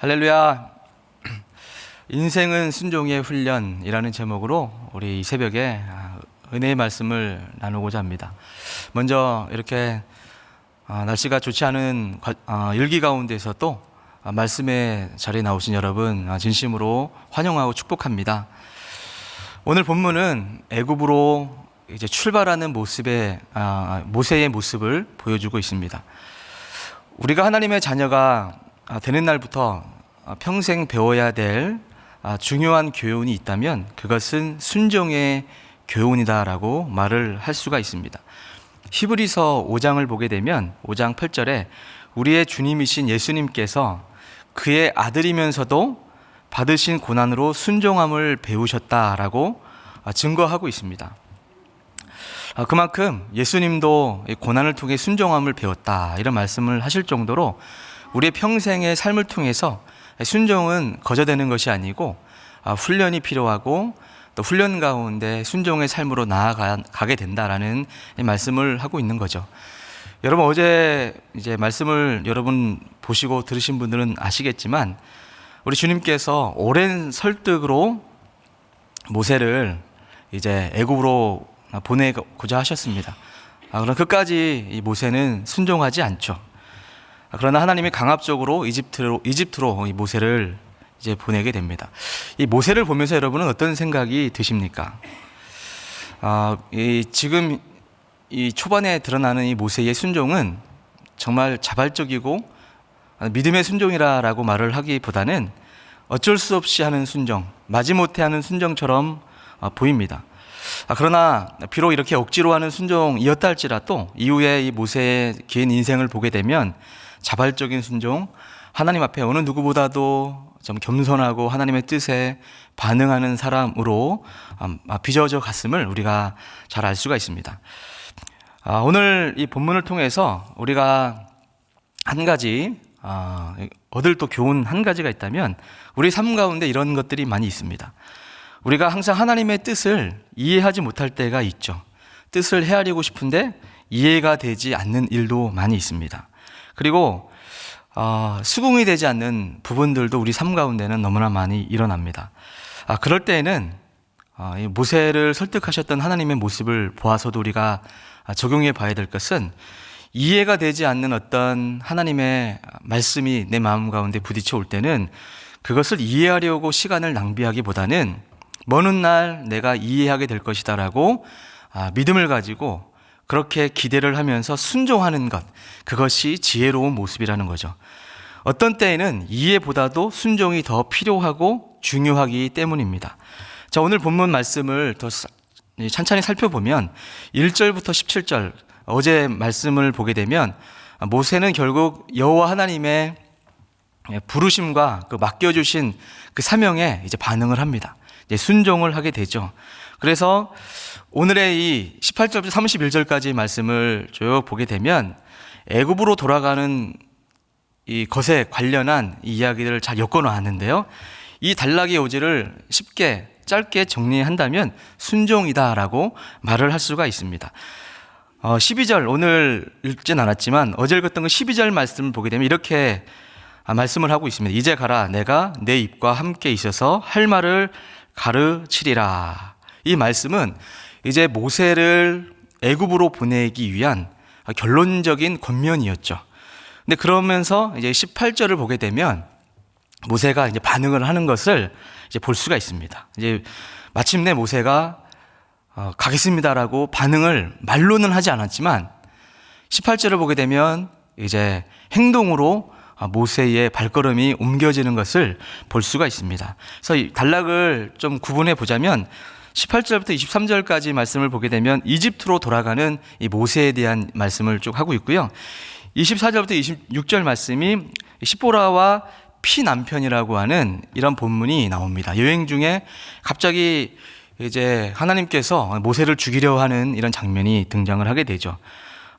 할렐루야. 인생은 순종의 훈련이라는 제목으로 우리 이 새벽에 아, 은혜의 말씀을 나누고자 합니다. 먼저 이렇게 아, 날씨가 좋지 않은 과- 아, 일기 가운데서 또 아, 말씀의 자리에 나오신 여러분 아, 진심으로 환영하고 축복합니다. 오늘 본문은 애굽으로 이제 출발하는 모습의 아, 모세의 모습을 보여주고 있습니다. 우리가 하나님의 자녀가 아, 되는 날부터 아, 평생 배워야 될 아, 중요한 교훈이 있다면 그것은 순종의 교훈이다라고 말을 할 수가 있습니다. 히브리서 5장을 보게 되면 5장 8절에 우리의 주님이신 예수님께서 그의 아들이면서도 받으신 고난으로 순종함을 배우셨다라고 아, 증거하고 있습니다. 아, 그만큼 예수님도 이 고난을 통해 순종함을 배웠다 이런 말씀을 하실 정도로 우리의 평생의 삶을 통해서 순종은 거저되는 것이 아니고 아, 훈련이 필요하고 또 훈련 가운데 순종의 삶으로 나아가게 된다라는 이 말씀을 하고 있는 거죠. 여러분 어제 이제 말씀을 여러분 보시고 들으신 분들은 아시겠지만 우리 주님께서 오랜 설득으로 모세를 이제 애굽으로 보내고자 하셨습니다. 아, 그럼 끝까지 이 모세는 순종하지 않죠. 아, 그러나 하나님이 강압적으로 이집트로 이집트로 이 모세를 이제 보내게 됩니다. 이 모세를 보면서 여러분은 어떤 생각이 드십니까? 아, 이 지금 이 초반에 드러나는 이 모세의 순종은 정말 자발적이고 믿음의 순종이라라고 말을 하기보다는 어쩔 수 없이 하는 순종, 마지못해 하는 순종처럼 아, 보입니다. 아, 그러나 비록 이렇게 억지로 하는 순종이었다 할지라도 이후에 이 모세의 긴 인생을 보게 되면 자발적인 순종, 하나님 앞에 어느 누구보다도 좀 겸손하고 하나님의 뜻에 반응하는 사람으로 아, 빚어져 갔음을 우리가 잘 알 수가 있습니다. 아, 오늘 이 본문을 통해서 우리가 한 가지 아, 얻을 또 교훈 한 가지가 있다면 우리 삶 가운데 이런 것들이 많이 있습니다. 우리가 항상 하나님의 뜻을 이해하지 못할 때가 있죠. 뜻을 헤아리고 싶은데 이해가 되지 않는 일도 많이 있습니다. 그리고 어, 수긍이 되지 않는 부분들도 우리 삶 가운데는 너무나 많이 일어납니다. 아, 그럴 때에는 어, 이 모세를 설득하셨던 하나님의 모습을 보아서도 우리가 아, 적용해 봐야 될 것은 이해가 되지 않는 어떤 하나님의 말씀이 내 마음 가운데 부딪혀 올 때는 그것을 이해하려고 시간을 낭비하기보다는 먼 훗날 내가 이해하게 될 것이다라고 아, 믿음을 가지고 그렇게 기대를 하면서 순종하는 것 그것이 지혜로운 모습이라는 거죠. 어떤 때에는 이해보다도 순종이 더 필요하고 중요하기 때문입니다. 자, 오늘 본문 말씀을 더 사- 천천히 살펴보면 1절부터 17절 어제 말씀을 보게 되면 모세는 결국 여호와 하나님의 부르심과 그 맡겨주신 그 사명에 이제 반응을 합니다. 이제 순종을 하게 되죠. 그래서 오늘의 이 18절부터 31절까지 말씀을 쭉 보게 되면 애굽으로 돌아가는 이 것에 관련한 이 이야기들을 잘 엮어 놨는데요. 이 단락의 요지를 쉽게 짧게 정리한다면 순종이다라고 말을 할 수가 있습니다. 어, 12절 오늘 읽진 않았지만 어제 읽었던 그 12절 말씀을 보게 되면 이렇게 아, 말씀을 하고 있습니다. 이제 가라 내가 내 입과 함께 있어서 할 말을 가르치리라. 이 말씀은 이제 모세를 애굽으로 보내기 위한 결론적인 권면이었죠. 근데 그러면서 이제 18절을 보게 되면 모세가 이제 반응을 하는 것을 이제 볼 수가 있습니다. 이제 마침내 모세가 어, 가겠습니다라고 반응을 말로는 하지 않았지만 18절을 보게 되면 이제 행동으로 아, 모세의 발걸음이 옮겨지는 것을 볼 수가 있습니다. 그래서 이 단락을 좀 구분해 보자면 18절부터 23절까지 말씀을 보게 되면 이집트로 돌아가는 이 모세에 대한 말씀을 쭉 하고 있고요. 24절부터 26절 말씀이 시보라와 피 남편이라고 하는 이런 본문이 나옵니다. 여행 중에 갑자기 이제 하나님께서 모세를 죽이려 하는 이런 장면이 등장을 하게 되죠.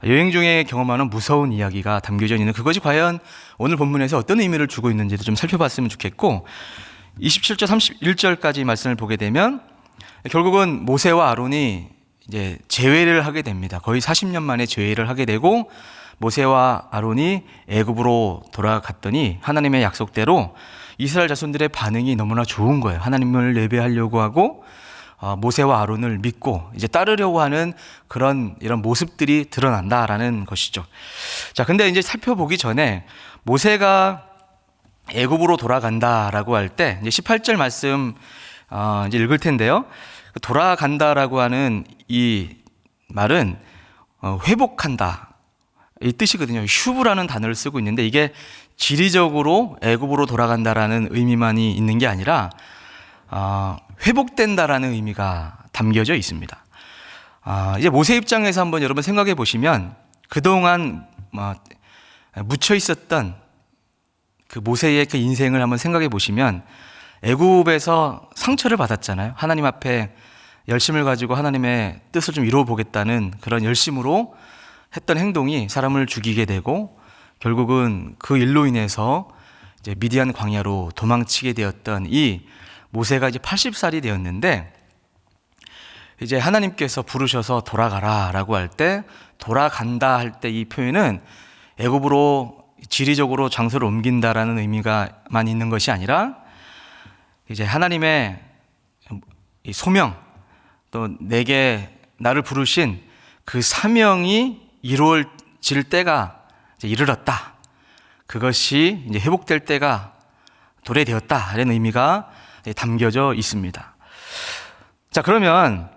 여행 중에 경험하는 무서운 이야기가 담겨져 있는 그것이 과연 오늘 본문에서 어떤 의미를 주고 있는지도 좀 살펴봤으면 좋겠고 27절 31절까지 말씀을 보게 되면 결국은 모세와 아론이 이제 재회를 하게 됩니다. 거의 40년 만에 재회를 하게 되고 모세와 아론이 애굽으로 돌아갔더니 하나님의 약속대로 이스라엘 자손들의 반응이 너무나 좋은 거예요. 하나님을 예배하려고 하고 어, 모세와 아론을 믿고 이제 따르려고 하는 그런 이런 모습들이 드러난다라는 것이죠. 자, 근데 이제 살펴보기 전에 모세가 애굽으로 돌아간다라고 할때 이제 18절 말씀 어, 이제 읽을 텐데요. 돌아간다라고 하는 이 말은 어, 회복한다 이 뜻이거든요. 휴브라는 단어를 쓰고 있는데 이게 지리적으로 애굽으로 돌아간다라는 의미만이 있는 게 아니라 어, 회복된다라는 의미가 담겨져 있습니다. 아, 이제 모세 입장에서 한번 여러분 생각해 보시면 그동안 뭐, 묻혀 있었던 그 모세의 그 인생을 한번 생각해 보시면 애굽에서 상처를 받았잖아요. 하나님 앞에 열심을 가지고 하나님의 뜻을 좀 이루어 보겠다는 그런 열심으로 했던 행동이 사람을 죽이게 되고 결국은 그 일로 인해서 이제 미디안 광야로 도망치게 되었던 이 모세가 이제 80살이 되었는데 이제 하나님께서 부르셔서 돌아가라라고 할 때 돌아간다 할 때 이 표현은 애굽으로 지리적으로 장소를 옮긴다라는 의미가만 있는 것이 아니라 이제 하나님의 이 소명 또 내게 나를 부르신 그 사명이 이루어질 때가 이르렀다. 그것이 이제 회복될 때가 도래되었다라는 의미가 담겨져 있습니다. 자, 그러면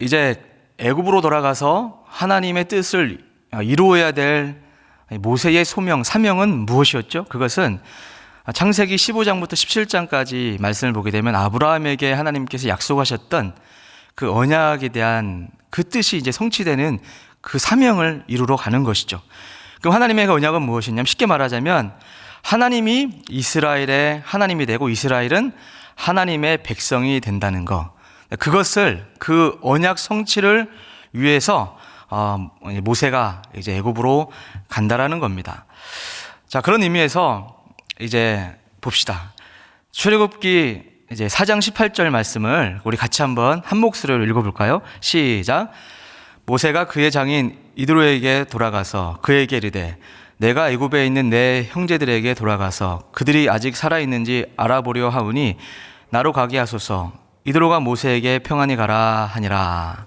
이제 애굽으로 돌아가서 하나님의 뜻을 이루어야 될 모세의 소명, 사명은 무엇이었죠? 그것은 창세기 15장부터 17장까지 말씀을 보게 되면 아브라함에게 하나님께서 약속하셨던 그 언약에 대한 그 뜻이 이제 성취되는 그 사명을 이루러 가는 것이죠. 그럼 하나님의 그 언약은 무엇이냐면 쉽게 말하자면 하나님이 이스라엘의 하나님이 되고 이스라엘은 하나님의 백성이 된다는 것. 그것을 그 언약 성취를 위해서 어, 모세가 이제 애굽으로 간다라는 겁니다. 자 그런 의미에서 이제 봅시다. 출애굽기 이제 4장 18절 말씀을 우리 같이 한번 한 목소리로 읽어볼까요? 시작. 모세가 그의 장인 이드로에게 돌아가서 그에게 이르되 내가 애굽에 있는 내 형제들에게 돌아가서 그들이 아직 살아 있는지 알아보려 하오니 나로 가게 하소서. 이드로가 모세에게 평안히 가라 하니라.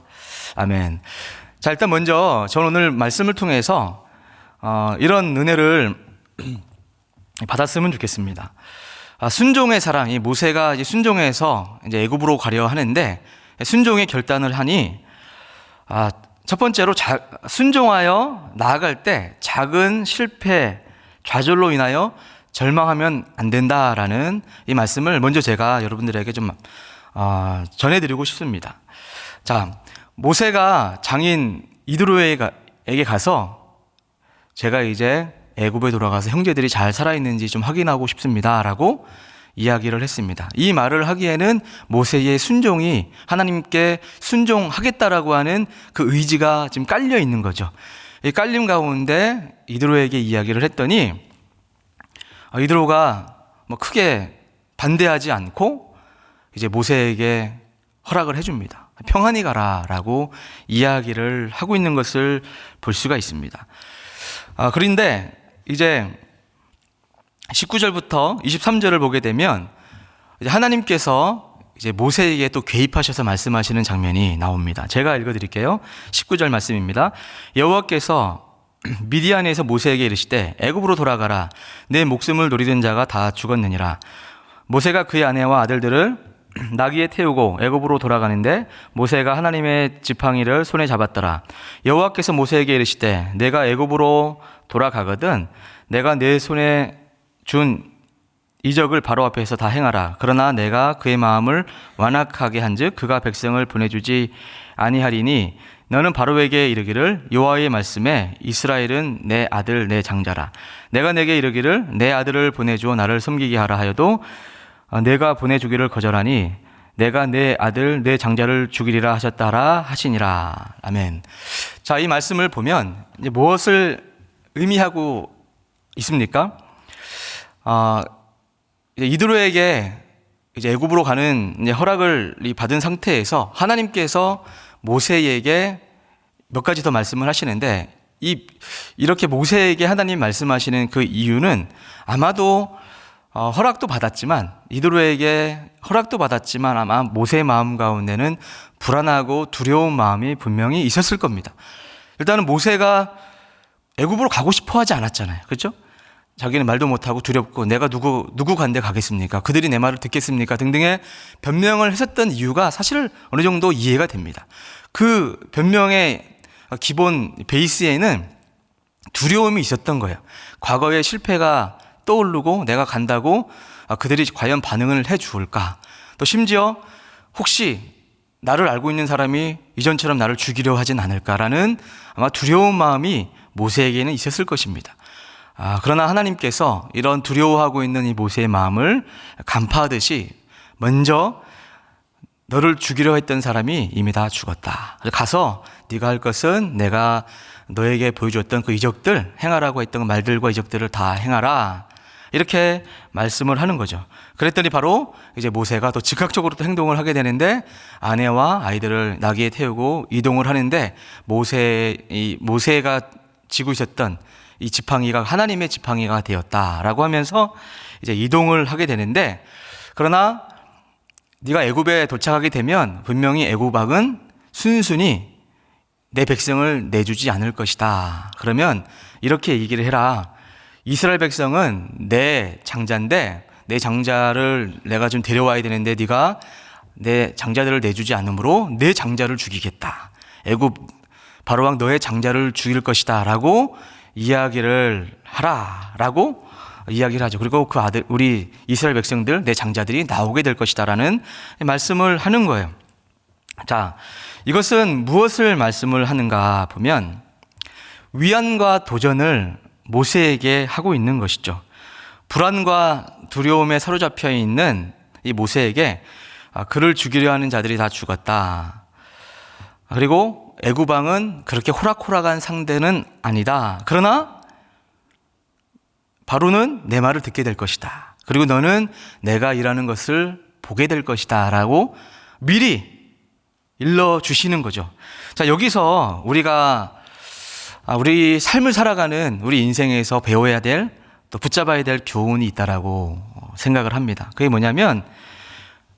아멘. 자 일단 먼저 저는 오늘 말씀을 통해서 어, 이런 은혜를 받았으면 좋겠습니다. 아, 순종의 사랑, 이 모세가 이제 순종해서 이제 애굽으로 가려 하는데 순종의 결단을 하니 아, 첫 번째로 자, 순종하여 나아갈 때 작은 실패, 좌절로 인하여 절망하면 안 된다라는 이 말씀을 먼저 제가 여러분들에게 좀 어, 전해드리고 싶습니다. 자, 모세가 장인 이드로에게 가서 제가 이제 애굽에 돌아가서 형제들이 잘 살아있는지 좀 확인하고 싶습니다라고 이야기를 했습니다. 이 말을 하기에는 모세의 순종이 하나님께 순종하겠다라고 하는 그 의지가 지금 깔려 있는 거죠. 이 깔림 가운데 이드로에게 이야기를 했더니 아, 이드로가 뭐 크게 반대하지 않고 이제 모세에게 허락을 해줍니다. 평안히 가라라고 이야기를 하고 있는 것을 볼 수가 있습니다. 아, 그런데 이제 19절부터 23절을 보게 되면 하나님께서 이제 모세에게 또 개입하셔서 말씀하시는 장면이 나옵니다. 제가 읽어 드릴게요. 19절 말씀입니다. 여호와께서 미디안에서 모세에게 이르시되 애굽으로 돌아가라 내 목숨을 노리던 자가 다 죽었느니라 모세가 그의 아내와 아들들을 나귀에 태우고 애굽으로 돌아가는데 모세가 하나님의 지팡이를 손에 잡았더라 여호와께서 모세에게 이르시되 내가 애굽으로 돌아가거든 내가 내 손에 준 이적을 바로 앞에서 다 행하라. 그러나 내가 그의 마음을 완악하게 한즉 그가 백성을 보내주지 아니하리니 너는 바로에게 이르기를 여호와의 말씀에 이스라엘은 내 아들 내 장자라. 내가 내게 이르기를 내 아들을 보내주어 나를 섬기게 하라 하여도 내가 보내주기를 거절하니 내가 내 아들 내 장자를 죽이리라 하셨다라 하시니라. 아멘. 자, 이 말씀을 보면 무엇을 의미하고 있습니까? 아, 이드로에게 이제 애굽으로 가는 이제 허락을 받은 상태에서 하나님께서 모세에게 몇 가지 더 말씀을 하시는데 이 이렇게 모세에게 하나님 말씀하시는 그 이유는 아마도 어, 허락도 받았지만 이드로에게 허락도 받았지만 아마 모세의 마음 가운데는 불안하고 두려운 마음이 분명히 있었을 겁니다. 일단은 모세가 애굽으로 가고 싶어 하지 않았잖아요. 그렇죠? 자기는 말도 못하고 두렵고 내가 누구 누구 간데 가겠습니까? 그들이 내 말을 듣겠습니까? 등등의 변명을 했었던 이유가 사실 어느 정도 이해가 됩니다. 그 변명의 기본 베이스에는 두려움이 있었던 거예요. 과거의 실패가 떠오르고 내가 간다고 아, 그들이 과연 반응을 해 주을까? 또 심지어 혹시 나를 알고 있는 사람이 이전처럼 나를 죽이려 하진 않을까라는 아마 두려운 마음이 모세에게는 있었을 것입니다. 아, 그러나 하나님께서 이런 두려워하고 있는 이 모세의 마음을 간파하듯이 먼저 너를 죽이려 했던 사람이 이미 다 죽었다. 가서 네가 할 것은 내가 너에게 보여줬던 그 이적들 행하라고 했던 그 말들과 이적들을 다 행하라. 이렇게 말씀을 하는 거죠. 그랬더니 바로 이제 모세가 또 즉각적으로 또 행동을 하게 되는데 아내와 아이들을 나귀에 태우고 이동을 하는데 모세 이 모세가 지고 있었던 이 지팡이가 하나님의 지팡이가 되었다라고 하면서 이제 이동을 하게 되는데 그러나 네가 애굽에 도착하게 되면 분명히 애굽 왕은 순순히 내 백성을 내주지 않을 것이다. 그러면 이렇게 얘기를 해라. 이스라엘 백성은 내 장자인데 내 장자를 내가 좀 데려와야 되는데 네가 내 장자들을 내주지 않으므로 내 장자를 죽이겠다. 애굽 바로 왕 너의 장자를 죽일 것이다 라고 이야기를 하라 라고 이야기를 하죠. 그리고 그 아들 우리 이스라엘 백성들 내 장자들이 나오게 될 것이다 라는 말씀을 하는 거예요. 자, 이것은 무엇을 말씀을 하는가 보면 위안과 도전을 모세에게 하고 있는 것이죠. 불안과 두려움에 사로잡혀 있는 이 모세에게 아, 그를 죽이려 하는 자들이 다 죽었다. 그리고 애구방은 그렇게 호락호락한 상대는 아니다. 그러나 바로는 내 말을 듣게 될 것이다. 그리고 너는 내가 일하는 것을 보게 될 것이다. 라고 미리 일러 주시는 거죠. 자, 여기서 우리가 아, 우리 삶을 살아가는 우리 인생에서 배워야 될 또 붙잡아야 될 교훈이 있다라고 생각을 합니다. 그게 뭐냐면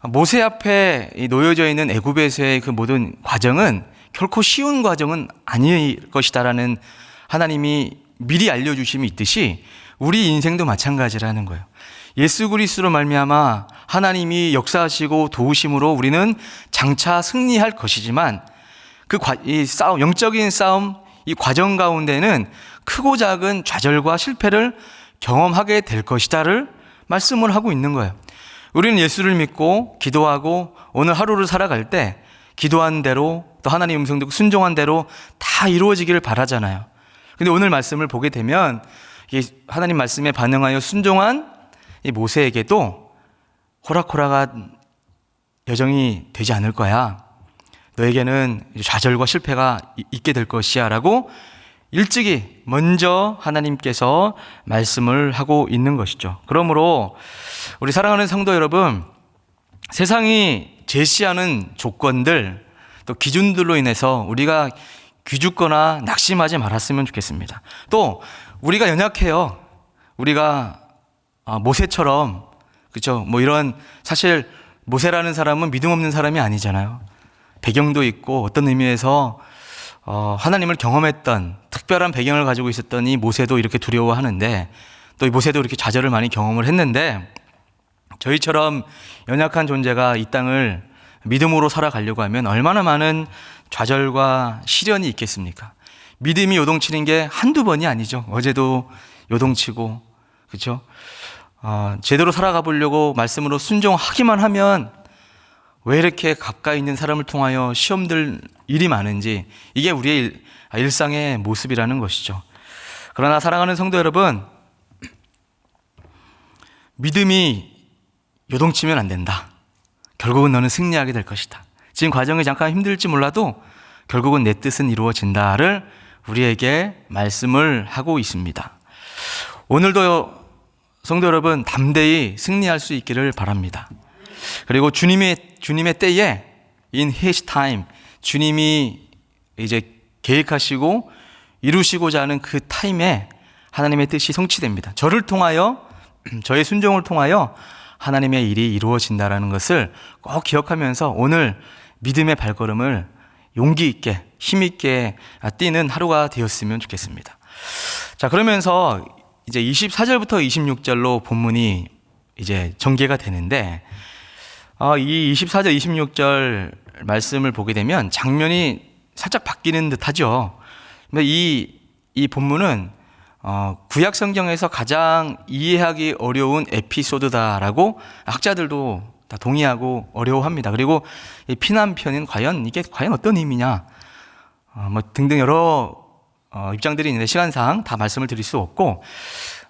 모세 앞에 놓여져 있는 애굽에서의 그 모든 과정은 결코 쉬운 과정은 아닐 것이다라는 하나님이 미리 알려주심이 있듯이 우리 인생도 마찬가지라는 거예요. 예수 그리스도로 말미암아 하나님이 역사하시고 도우심으로 우리는 장차 승리할 것이지만 그이 싸움 영적인 싸움 이 과정 가운데는 크고 작은 좌절과 실패를 경험하게 될 것이다를 말씀을 하고 있는 거예요. 우리는 예수를 믿고 기도하고 오늘 하루를 살아갈 때 기도한 대로 또 하나님 음성 듣고 순종한 대로 다 이루어지기를 바라잖아요. 근데 오늘 말씀을 보게 되면 하나님 말씀에 반응하여 순종한 이 모세에게도 호락호락한 여정이 되지 않을 거야. 너에게는 좌절과 실패가 있게 될 것이야. 라고 일찍이 먼저 하나님께서 말씀을 하고 있는 것이죠. 그러므로 우리 사랑하는 성도 여러분, 세상이 제시하는 조건들, 또 기준들로 인해서 우리가 귀죽거나 낙심하지 말았으면 좋겠습니다. 또 우리가 연약해요. 우리가 아, 모세처럼 그렇죠. 뭐 이런 사실 모세라는 사람은 믿음 없는 사람이 아니잖아요. 배경도 있고 어떤 의미에서 어, 하나님을 경험했던 특별한 배경을 가지고 있었던 이 모세도 이렇게 두려워하는데 또 이 모세도 이렇게 좌절을 많이 경험을 했는데 저희처럼 연약한 존재가 이 땅을 믿음으로 살아가려고 하면 얼마나 많은 좌절과 시련이 있겠습니까? 믿음이 요동치는 게 한두 번이 아니죠. 어제도 요동치고, 그렇죠? 어, 제대로 살아가 보려고 말씀으로 순종하기만 하면 왜 이렇게 가까이 있는 사람을 통하여 시험들 일이 많은지 이게 우리의 일, 일상의 모습이라는 것이죠. 그러나 사랑하는 성도 여러분, 믿음이 요동치면 안 된다. 결국은 너는 승리하게 될 것이다. 지금 과정이 잠깐 힘들지 몰라도 결국은 내 뜻은 이루어진다를 우리에게 말씀을 하고 있습니다. 오늘도 성도 여러분 담대히 승리할 수 있기를 바랍니다. 그리고 주님의 주님의 때에 in his time 주님이 이제 계획하시고 이루시고자 하는 그 타임에 하나님의 뜻이 성취됩니다. 저를 통하여 저의 순종을 통하여 하나님의 일이 이루어진다라는 것을 꼭 기억하면서 오늘 믿음의 발걸음을 용기 있게 힘 있게 뛰는 하루가 되었으면 좋겠습니다. 자, 그러면서 이제 24절부터 26절로 본문이 이제 전개가 되는데 어, 이 24절 26절 말씀을 보게 되면 장면이 살짝 바뀌는 듯 하죠. 이, 이 본문은 어, 구약 성경에서 가장 이해하기 어려운 에피소드다라고 학자들도 다 동의하고 어려워합니다. 그리고 이 피난편은 과연 이게 과연 어떤 의미냐, 어, 뭐 등등 여러 어, 입장들이 있는데 시간상 다 말씀을 드릴 수 없고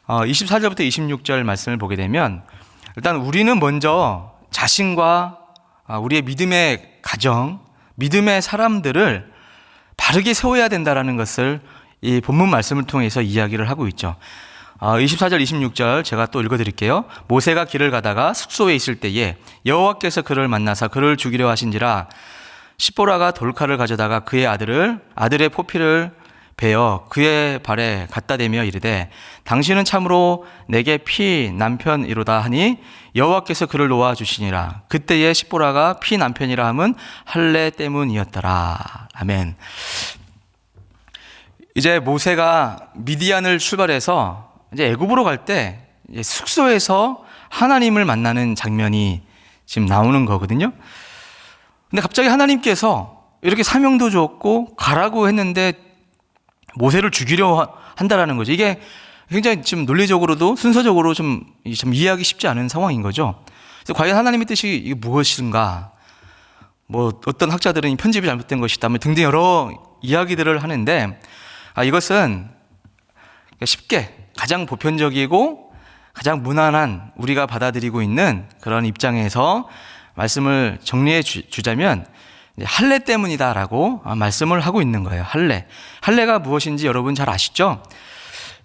어, 24절부터 26절 말씀을 보게 되면 일단 우리는 먼저 자신과 아, 우리의 믿음의 가정, 믿음의 사람들을 바르게 세워야 된다라는 것을 이 본문 말씀을 통해서 이야기를 하고 있죠. 24절, 아, 26절 제가 또 읽어드릴게요. 모세가 길을 가다가 숙소에 있을 때에 여호와께서 그를 만나서 그를 죽이려 하신지라 시보라가 돌칼을 가져다가 그의 아들을 아들의 포피를 베어 그의 발에 갖다 대며 이르되 당신은 참으로 내게 피 남편이로다 하니 여호와께서 그를 놓아 주시니라 그때에 시보라가 피 남편이라 함은 할례 때문이었더라 아멘 이제 모세가 미디안을 출발해서 이제 애굽으로 갈 때 숙소에서 하나님을 만나는 장면이 지금 나오는 거거든요 근데 갑자기 하나님께서 이렇게 사명도 줬고 가라고 했는데 모세를 죽이려 한다라는 거죠. 이게 굉장히 지금 논리적으로도 순서적으로 좀, 좀 이해하기 쉽지 않은 상황인 거죠. 과연 하나님의 뜻이 이게 무엇인가? 뭐 어떤 학자들은 편집이 잘못된 것이다. 뭐 등등 여러 이야기들을 하는데 아, 이것은 쉽게 가장 보편적이고 가장 무난한 우리가 받아들이고 있는 그런 입장에서 말씀을 정리해 주자면 할례 때문이다라고 말씀을 하고 있는 거예요. 할례. 할례가 무엇인지 여러분 잘 아시죠?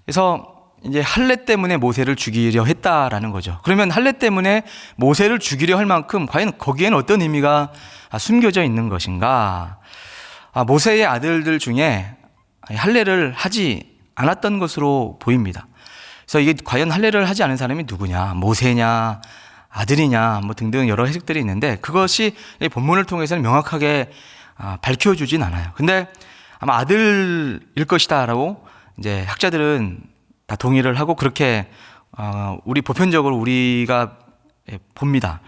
그래서 이제 할례 때문에 모세를 죽이려 했다라는 거죠. 그러면 할례 때문에 모세를 죽이려 할 만큼 과연 거기에는 어떤 의미가 숨겨져 있는 것인가? 아, 모세의 아들들 중에 할례를 하지 않았던 것으로 보입니다. 그래서 이게 과연 할례를 하지 않은 사람이 누구냐? 모세냐? 아들이냐 뭐 등등 여러 해석들이 있는데 그것이 본문을 통해서는 명확하게 아, 밝혀주진 않아요. 근데 아마 아들일 것이다라고 이제 학자들은 다 동의를 하고 그렇게 어, 우리 보편적으로 우리가 예, 봅니다.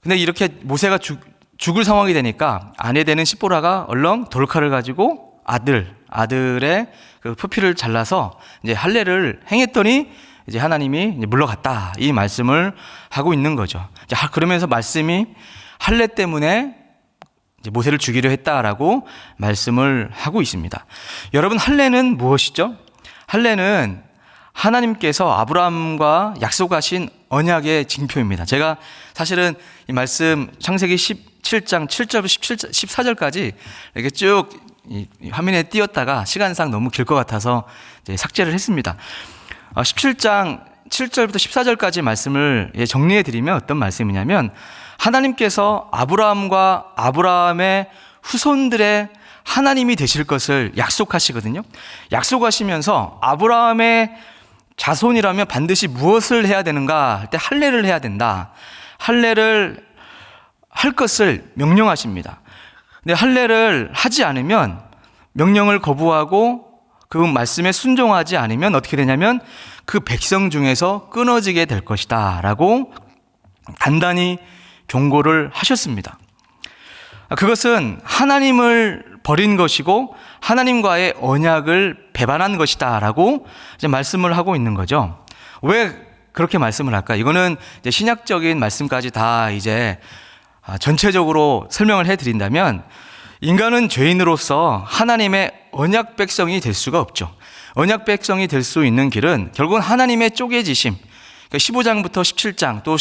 근데 이렇게 모세가 죽, 죽을 상황이 되니까 아내 되는 시보라가 얼렁 돌칼을 가지고 아들 아들의 그 표피를 잘라서 이제 할례를 행했더니 이제 하나님이 이제 물러갔다 이 말씀을 하고 있는 거죠. 자, 그러면서 말씀이 할례 때문에 이제 모세를 죽이려 했다라고 말씀을 하고 있습니다. 여러분 할례는 무엇이죠? 할례는 하나님께서 아브라함과 약속하신 언약의 징표입니다. 제가 사실은 이 말씀 창세기 17장 7절부터 17, 14절까지 이렇게 쭉 화면에 띄었다가 시간상 너무 길 것 같아서 삭제를 했습니다. 17장 어, 7절부터 14절까지 말씀을 예, 정리해 드리면 어떤 말씀이냐면 하나님께서 아브라함과 아브라함의 후손들의 하나님이 되실 것을 약속하시거든요. 약속하시면서 아브라함의 자손이라면 반드시 무엇을 해야 되는가 할 때 할례를 해야 된다. 할례를 할 것을 명령하십니다. 근데 할례를 하지 않으면 명령을 거부하고 그 말씀에 순종하지 않으면 어떻게 되냐면 그 백성 중에서 끊어지게 될 것이다. 라고 단단히 경고를 하셨습니다. 그것은 하나님을 버린 것이고 하나님과의 언약을 배반한 것이다. 라고 말씀을 하고 있는 거죠. 왜 그렇게 말씀을 할까? 이거는 신약적인 말씀까지 다 이제 전체적으로 설명을 해 드린다면 인간은 죄인으로서 하나님의 언약 백성이 될 수가 없죠. 언약 백성이 될 수 있는 길은 결국은 하나님의 쪼개지심. 15장부터 그러니까 17장 또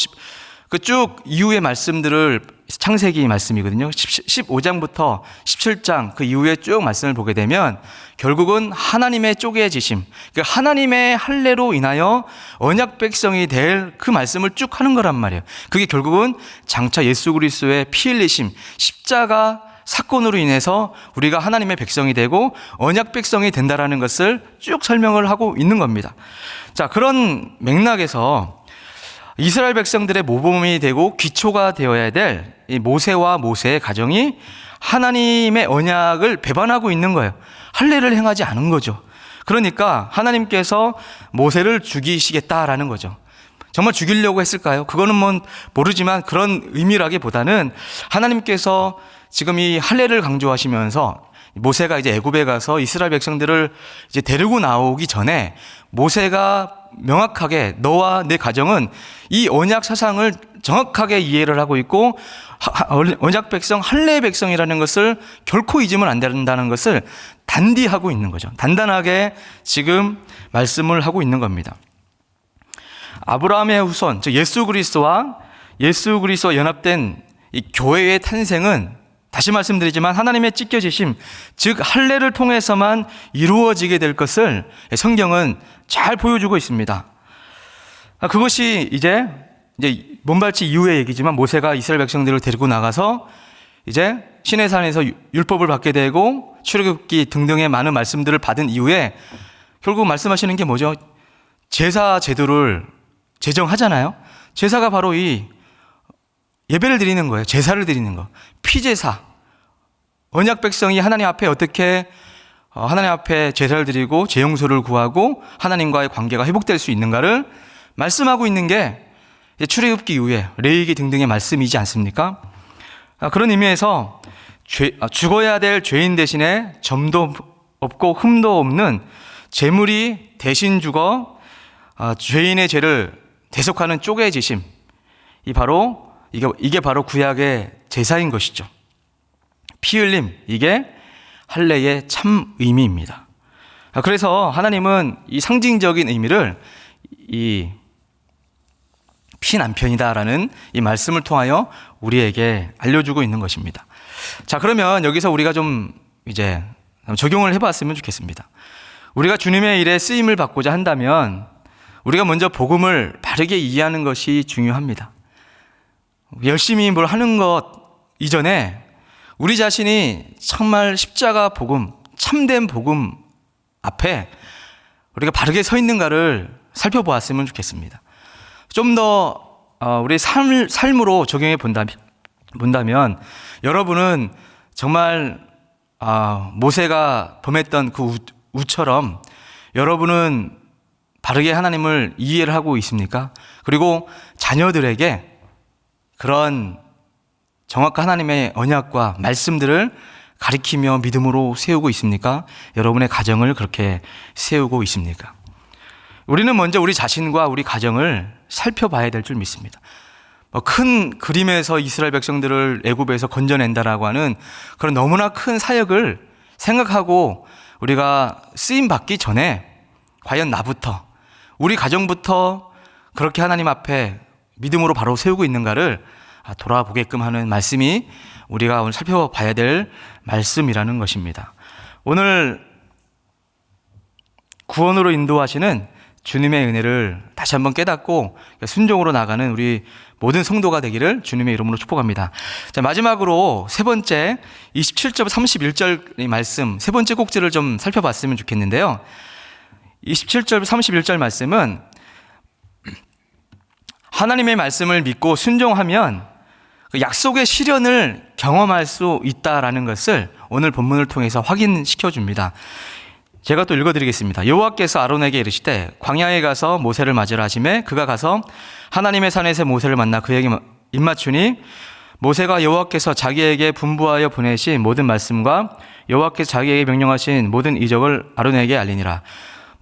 그 쭉 이후의 말씀들을 창세기 말씀이거든요. 15장부터 17장 그 이후에 쭉 말씀을 보게 되면 결국은 하나님의 쪼개지심, 그 하나님의 할례로 인하여 언약 백성이 될 그 말씀을 쭉 하는 거란 말이에요. 그게 결국은 장차 예수 그리스도의 피 흘리심, 십자가 사건으로 인해서 우리가 하나님의 백성이 되고 언약 백성이 된다라는 것을 쭉 설명을 하고 있는 겁니다. 자, 그런 맥락에서 이스라엘 백성들의 모범이 되고 기초가 되어야 될이 모세와 모세의 가정이 하나님의 언약을 배반하고 있는 거예요. 할례를 행하지 않은 거죠. 그러니까 하나님께서 모세를 죽이시겠다라는 거죠. 정말 죽이려고 했을까요? 그거는 뭐 모르지만 그런 의미라기보다는 하나님께서 지금 이 할례를 강조하시면서 모세가 이제 애굽에 가서 이스라엘 백성들을 이제 데리고 나오기 전에 모세가 명확하게 너와 내 가정은 이 언약 사상을 정확하게 이해를 하고 있고 언약 백성 할례 백성이라는 것을 결코 잊으면 안 된다는 것을 단디하고 있는 거죠. 단단하게 지금 말씀을 하고 있는 겁니다. 아브라함의 후손, 즉 예수 그리스도와 예수 그리스도와 연합된 이 교회의 탄생은 다시 말씀드리지만 하나님의 찢겨지심, 즉 할례를 통해서만 이루어지게 될 것을 성경은 잘 보여주고 있습니다. 아, 그것이 이제 이제 몸발치 이후의 얘기지만 모세가 이스라엘 백성들을 데리고 나가서 이제 신의 산에서 율법을 받게 되고 출애굽기 등등의 많은 말씀들을 받은 이후에 결국 말씀하시는 게 뭐죠? 제사 제도를 제정하잖아요. 제사가 바로 이 예배를 드리는 거예요. 제사를 드리는 거. 피제사. 언약 백성이 하나님 앞에 어떻게 어, 하나님 앞에 제사를 드리고 재용소를 구하고 하나님과의 관계가 회복될 수 있는가를 말씀하고 있는 게 출애굽기 이후에 레이기 등등의 말씀이지 않습니까? 아, 그런 의미에서 죄, 아, 죽어야 될 죄인 대신에 점도 없고 흠도 없는 재물이 대신 죽어 아, 죄인의 죄를 대속하는 쪼개지심. 이 바로 이게, 이게 바로 구약의 제사인 것이죠. 피 흘림 이게 할례의 참 의미입니다. 그래서 하나님은 이 상징적인 의미를 이 피 남편이다라는 이 말씀을 통하여 우리에게 알려주고 있는 것입니다. 자, 그러면 여기서 우리가 좀 이제 적용을 해봤으면 좋겠습니다. 우리가 주님의 일에 쓰임을 받고자 한다면 우리가 먼저 복음을 바르게 이해하는 것이 중요합니다. 열심히 뭘 하는 것 이전에 우리 자신이 정말 십자가 복음, 참된 복음 앞에 우리가 바르게 서 있는가를 살펴보았으면 좋겠습니다. 좀더 어, 우리 삶, 삶으로 적용해 본다면, 본다면 여러분은 정말 아, 모세가 범했던 그 우, 처럼 여러분은 바르게 하나님을 이해를 하고 있습니까? 그리고 자녀들에게 그런 정확한 하나님의 언약과 말씀들을 가리키며 믿음으로 세우고 있습니까? 여러분의 가정을 그렇게 세우고 있습니까? 우리는 먼저 우리 자신과 우리 가정을 살펴봐야 될 줄 믿습니다. 뭐큰 그림에서 이스라엘 백성들을 애굽에서 건져낸다라고 하는 그런 너무나 큰 사역을 생각하고 우리가 쓰임 받기 전에 과연 나부터 우리 가정부터 그렇게 하나님 앞에 믿음으로 바로 세우고 있는가를 돌아보게끔 하는 말씀이 우리가 오늘 살펴봐야 될 말씀이라는 것입니다. 오늘 구원으로 인도하시는 주님의 은혜를 다시 한번 깨닫고 순종으로 나가는 우리 모든 성도가 되기를 주님의 이름으로 축복합니다. 자, 마지막으로 세 번째 27절 31절 말씀 세 번째 꼭지를 좀 살펴봤으면 좋겠는데요. 27절 31절 말씀은 하나님의 말씀을 믿고 순종하면 그 약속의 실현을 경험할 수 있다라는 것을 오늘 본문을 통해서 확인시켜 줍니다. 제가 또 읽어드리겠습니다. 여호와께서 아론에게 이르시되 광야에 가서 모세를 맞으라 하심에 그가 가서 하나님의 산에서 모세를 만나 그에게 입맞추니 모세가 여호와께서 자기에게 분부하여 보내신 모든 말씀과 여호와께서 자기에게 명령하신 모든 이적을 아론에게 알리니라.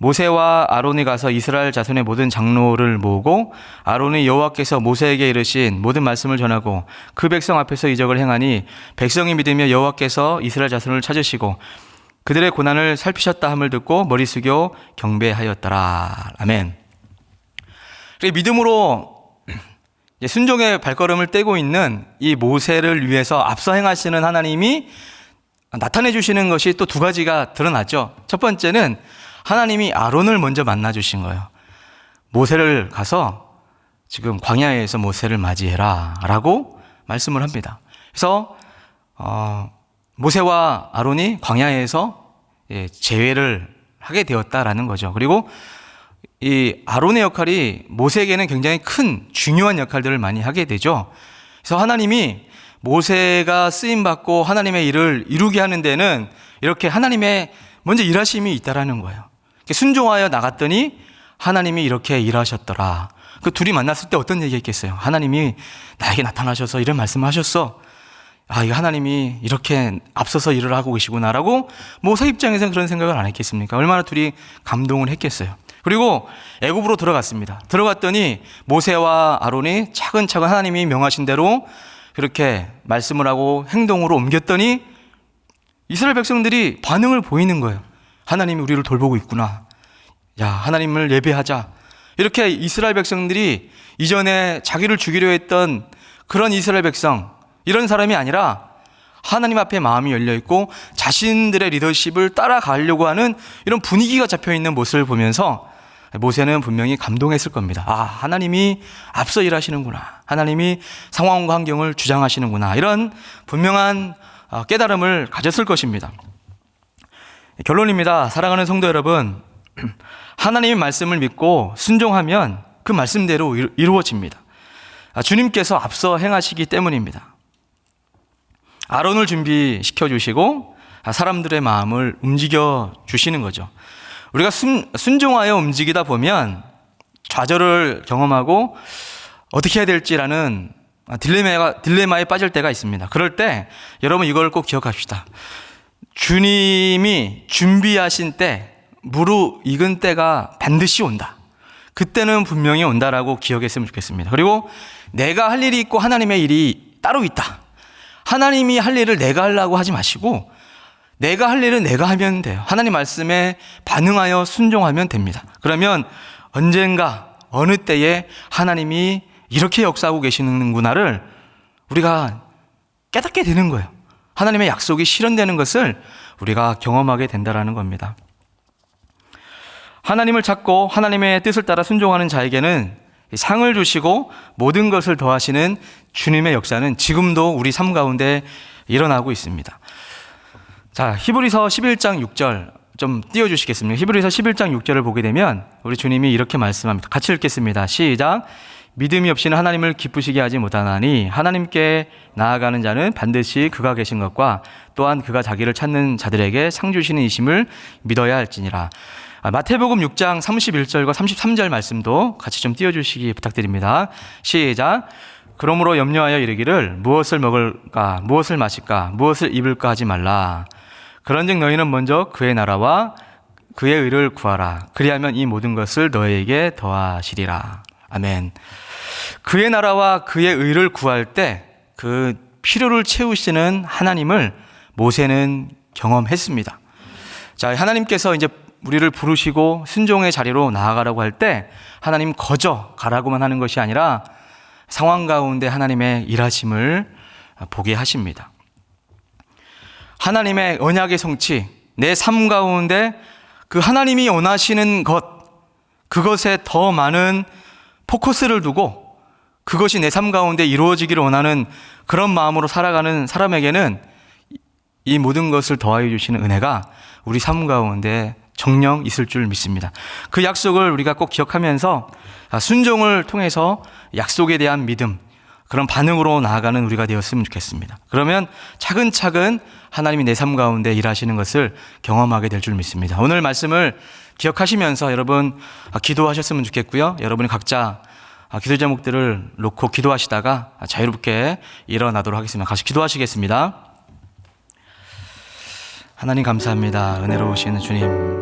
모세와 아론이 가서 이스라엘 자손의 모든 장로를 모으고 아론이 여호와께서 모세에게 이르신 모든 말씀을 전하고 그 백성 앞에서 이적을 행하니 백성이 믿으며 여호와께서 이스라엘 자손을 찾으시고 그들의 고난을 살피셨다 함을 듣고 머리 숙여 경배하였더라. 아멘. 믿음으로 순종의 발걸음을 떼고 있는 이 모세를 위해서 앞서 행하시는 하나님이 나타내 주시는 것이 또 두 가지가 드러났죠. 첫 번째는 하나님이 아론을 먼저 만나 주신 거예요. 모세를 가서 지금 광야에서 모세를 맞이해라 라고 말씀을 합니다. 그래서 어, 모세와 아론이 광야에서 예, 제외를 하게 되었다라는 거죠. 그리고 이 아론의 역할이 모세에게는 굉장히 큰 중요한 역할들을 많이 하게 되죠. 그래서 하나님이 모세가 쓰임 받고 하나님의 일을 이루게 하는 데는 이렇게 하나님의 먼저 일하심이 있다라는 거예요. 순종하여 나갔더니 하나님이 이렇게 일하셨더라. 그 둘이 만났을 때 어떤 얘기했겠어요? 하나님이 나에게 나타나셔서 이런 말씀하셨어. 아, 이 하나님이 이렇게 앞서서 일을 하고 계시구나라고 모세 입장에서는 그런 생각을 안 했겠습니까? 얼마나 둘이 감동을 했겠어요. 그리고 애굽으로 들어갔습니다. 들어갔더니 모세와 아론이 차근차근 하나님이 명하신 대로 그렇게 말씀을 하고 행동으로 옮겼더니 이스라엘 백성들이 반응을 보이는 거예요. 하나님이 우리를 돌보고 있구나. 야, 하나님을 예배하자. 이렇게 이스라엘 백성들이 이전에 자기를 죽이려 했던 그런 이스라엘 백성, 이런 사람이 아니라 하나님 앞에 마음이 열려 있고 자신들의 리더십을 따라가려고 하는 이런 분위기가 잡혀 있는 모습을 보면서 모세는 분명히 감동했을 겁니다. 아, 하나님이 앞서 일하시는구나. 하나님이 상황과 환경을 주장하시는구나. 이런 분명한 어, 깨달음을 가졌을 것입니다. 결론입니다. 사랑하는 성도 여러분. 하나님의 말씀을 믿고 순종하면 그 말씀대로 이루어집니다. 아, 주님께서 앞서 행하시기 때문입니다. 아론을 준비시켜 주시고 아, 사람들의 마음을 움직여 주시는 거죠. 우리가 순, 순종하여 움직이다 보면 좌절을 경험하고 어떻게 해야 될지라는 딜레마가, 딜레마에 빠질 때가 있습니다. 그럴 때 여러분 이걸 꼭 기억합시다. 주님이 준비하신 때, 무르 익은 때가 반드시 온다. 그때는 분명히 온다라고 기억했으면 좋겠습니다. 그리고 내가 할 일이 있고 하나님의 일이 따로 있다. 하나님이 할 일을 내가 하려고 하지 마시고 내가 할 일은 내가 하면 돼요. 하나님 말씀에 반응하여 순종하면 됩니다. 그러면 언젠가 어느 때에 하나님이 이렇게 역사하고 계시는구나를 우리가 깨닫게 되는 거예요. 하나님의 약속이 실현되는 것을 우리가 경험하게 된다라는 겁니다. 하나님을 찾고 하나님의 뜻을 따라 순종하는 자에게는 상을 주시고 모든 것을 더하시는 주님의 역사는 지금도 우리 삶 가운데 일어나고 있습니다. 자, 히브리서 11장 6절 좀 띄워 주시겠습니까? 히브리서 11장 6절을 보게 되면 우리 주님이 이렇게 말씀합니다. 같이 읽겠습니다. 시작. 믿음이 없이는 하나님을 기쁘시게 하지 못하나니 하나님께 나아가는 자는 반드시 그가 계신 것과 또한 그가 자기를 찾는 자들에게 상 주시는 이심을 믿어야 할지니라. 아, 마태복음 6장 31절과 33절 말씀도 같이 좀 띄워 주시기 부탁드립니다. 시작. 그러므로 염려하여 이르기를 무엇을 먹을까, 무엇을 마실까, 무엇을 입을까 하지 말라. 그런즉 너희는 먼저 그의 나라와 그의 의를 구하라. 그리하면 이 모든 것을 너희에게 더하시리라. 아멘. 그의 나라와 그의 의를 구할 때 그 필요를 채우시는 하나님을 모세는 경험했습니다. 자, 하나님께서 이제 우리를 부르시고 순종의 자리로 나아가라고 할 때 하나님 거저 가라고만 하는 것이 아니라 상황 가운데 하나님의 일하심을 보게 하십니다. 하나님의 언약의 성취, 내 삶 가운데 그 하나님이 원하시는 것, 그것에 더 많은 포커스를 두고 그것이 내 삶 가운데 이루어지기를 원하는 그런 마음으로 살아가는 사람에게는 이 모든 것을 더하여 주시는 은혜가 우리 삶 가운데 정령 있을 줄 믿습니다. 그 약속을 우리가 꼭 기억하면서 아, 순종을 통해서 약속에 대한 믿음, 그런 반응으로 나아가는 우리가 되었으면 좋겠습니다. 그러면 차근차근 하나님이 내 삶 가운데 일하시는 것을 경험하게 될 줄 믿습니다. 오늘 말씀을 기억하시면서 여러분 아, 기도하셨으면 좋겠고요. 여러분이 각자 아, 기도 제목들을 놓고 기도하시다가 자유롭게 일어나도록 하겠습니다. 같이 기도하시겠습니다. 하나님 감사합니다. 은혜로우신 주님.